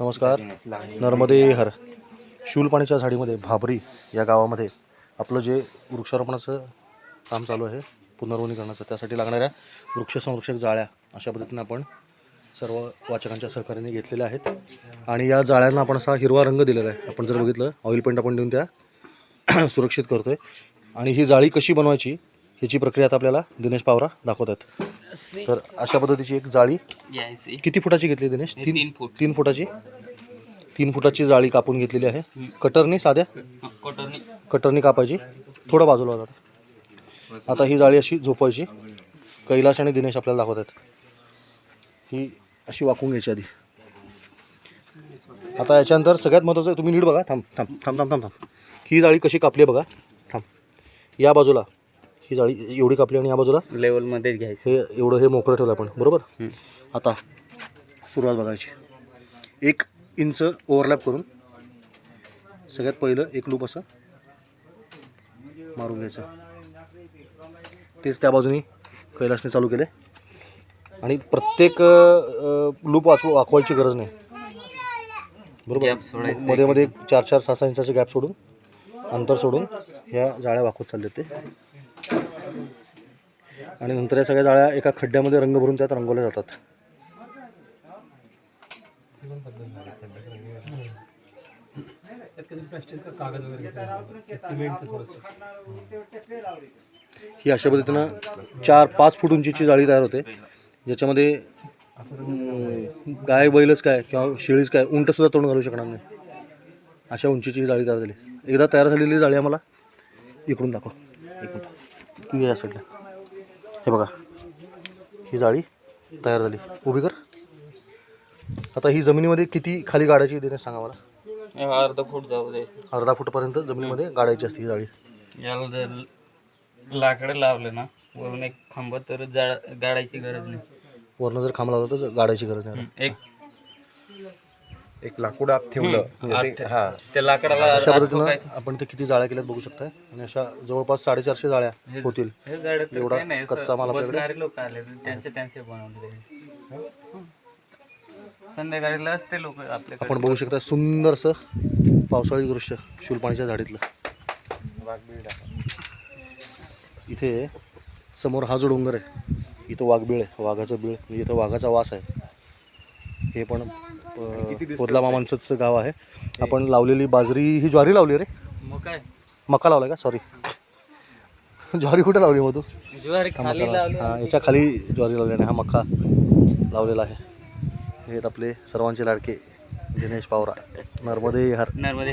नमस्कार. नर्मदे हर. शूलपाणीच्या झाडीमध्ये भाबरी या गावामध्ये आपलं जे वृक्षारोपणाचं काम चालू आहे पुनर्वनीकरणाचं त्यासाठी लागणाऱ्या वृक्षसंरक्षक जाळ्या अशा पद्धतीने आपण सर्व वाचकांच्या सहकार्याने घेतलेल्या आहेत. आणि या जाळ्यांना आपण असा हिरवा रंग दिलेला आहे. आपण जर बघितलं ऑइल पेंट आपण देऊन त्या सुरक्षित करतोय. आणि ही जाळी कशी बनवायची ह्याची प्रक्रिया आता आपल्याला दिनेश पावरा दाखवत आहेत तर अशा पद्धतीची एक जाळी. किती फुटाची घेतली दिनेश? तीन फूट. तीन फुटाची? तीन फुटाची जाळी कापून घेतलेली आहे. कटरनी साध्या? कटोरनी. कटरनी कापायची. थोडं बाजूला जातं. आता ही जाळी अशी झोपायची. कैलास आणि दिनेश आपल्याला दाखवत आहेत ही अशी वाकून घ्यायची आधी. आता याच्यानंतर सगळ्यात महत्त्वाचं तुम्ही नीट बघा. थांब थांब थांब थांब थांब. थांब ही जाळी कशी कापली बघा. थांब. या बाजूला. ही जाळी एवढी कापली आणि या बाजूला लेवलमध्येच घ्यायचं. हे एवढं हे मोकळं ठेवलं आपण. बरोबर? आता सुरुवात बघायची. एक इंच ओव्हरलॅप करून सगळ्यात पहिलं एक लूप असं मारून घ्यायचं. तेच त्या बाजूनी कैलासने चालू केले आणि प्रत्येक लूप वाचव वाकवायची गरज नाही. बरोबर. मध्ये मध्ये एक चार चार सहा सहा इंचाचे गॅप सोडून अंतर सोडून ह्या जाळ्या वाकवत चालले ते. आणि नंतर या सगळ्या जाळ्या एका खड्ड्यामध्ये रंग भरून त्यात रंगवल्या जातात. ही अशा पद्धतीनं चार पाच फूट उंचीची जाळी तयार होते. ज्याच्यामध्ये गाय बैलच काय किंवा शेळीच काय उंटसुद्धा तोंड घालू शकणार नाही. अशा उंचीची जाळी तयार झाली. एकदा तयार झालेली जाळी आम्हाला इकडून दाखव. एक मिनिट. तू या साईडला. हे बघा. ही जाळी तयार झाली. उभी कर. आता ही जमिनीमध्ये किती खाली गाडायची देणे सांगा मला. अर्धा फूट जाऊ दे. अर्धा फुटपर्यंत जमिनीमध्ये गाडायची असते ही जाळी. याला जर लाकडं लावलं ना वरून एक खांब तर जाळ गाडायची गरज नाही. वरनं जर खांब लावला तर गाडायची गरज नाही. एक एक लाकूड आत ठेवलं. म्हणजे ते- हा. त्या लाकडाला अशा आत पद्धतीनं ठोकायचं. आपण ते किती जाळ्या केल्यात बघू शकताय. आणि अशा जवळपास साडेचारशे जाळ्या होतील हे झाड तर एवढा काही नाही कच्चा माल आपल्याकडे? बसणारे लोक आले त्यांचे त्यांचे बनवले संध्याकाळीला असते लोक आपल्याकडे. आपण बघू शकता सुंदर असं पावसाळी दृश्य शूलपाणीच्या झाडीतलं. इथे समोर हा जो डोंगर आहे इथं वाघबीळ आहे. वाघाचं बीळ म्हणजे इथं वाघाचा वास आहे. हे पण कोदला मामांचंच गाव आहे. आपण लावलेली बाजरी ही ज्वारी लावली रे. मग काय? मका लावला का? सॉरी ज्वारी कुठे लावली मग तू? ज्वारी खाली लावली. हा याच्या खाली ज्वारी लावली आणि हा मका लावलेला आहे. हे आहेत आपले सर्वांचे लाडके दिनेश पावरा नर्मदे हर. नर्मदे